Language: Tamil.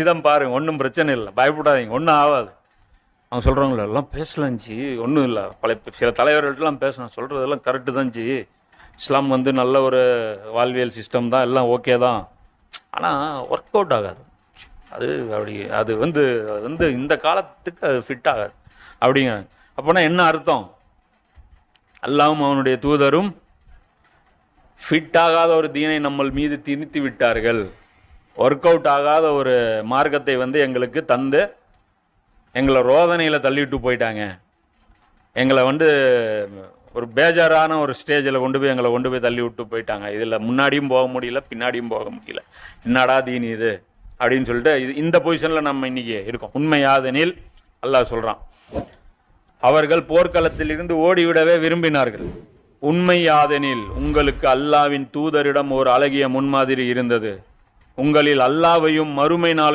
சிதம் பாருங்க ஒன்றும் பிரச்சனை இல்லை. பயப்படாதீங்க ஒன்றும் ஆகாது. அவன் சொல்கிறவங்கள எல்லாம் பேசலாம் ஒன்றும் இல்லை. பல சில தலைவர்கள்ட்டலாம் பேசணும். சொல்கிறதெல்லாம் கரெக்டு தான் இஸ்லாம் வந்து நல்ல ஒரு வாழ்வியல் சிஸ்டம் தான் எல்லாம் ஓகே தான். ஆனால் ஒர்க் அவுட் ஆகாது. அது அப்படி அது வந்து அது வந்து இந்த காலத்துக்கு அது ஃபிட் ஆகாது. அப்படிங்க. அப்போனா என்ன அர்த்தம்? அல்லாவும் அவனுடைய தூதரும் ஃபிட் ஆகாத ஒரு தீனை நம்மள் மீது திணித்து விட்டார்கள். ஒர்க் அவுட் ஆகாத ஒரு மார்க்கத்தை வந்து எங்களுக்கு தந்து எங்களை ரோதனையில் தள்ளிவிட்டு போயிட்டாங்க. எங்களை வந்து ஒரு பேஜாரான ஒரு ஸ்டேஜில் கொண்டு போய் எங்களை கொண்டு போய் தள்ளி விட்டு போயிட்டாங்க. இதில் முன்னாடியும் போக முடியல பின்னாடியும் போக முடியல. என்னடா தீனி இது? அப்படின்னு சொல்லிட்டு இது இந்த பொசிஷனில் நம்ம இன்றைக்கி இருக்கோம். உண்மையாதெனில் அல்லாஹ் சொல்கிறான் அவர்கள் போர்க்களத்திலிருந்து ஓடிவிடவே விரும்பினார்கள். உண்மையாதெனில் உங்களுக்கு அல்லாவின் தூதரிடம் ஒரு அழகிய முன்மாதிரி இருந்தது. உங்களில் அல்லாவையும் மறுமை நாளையும்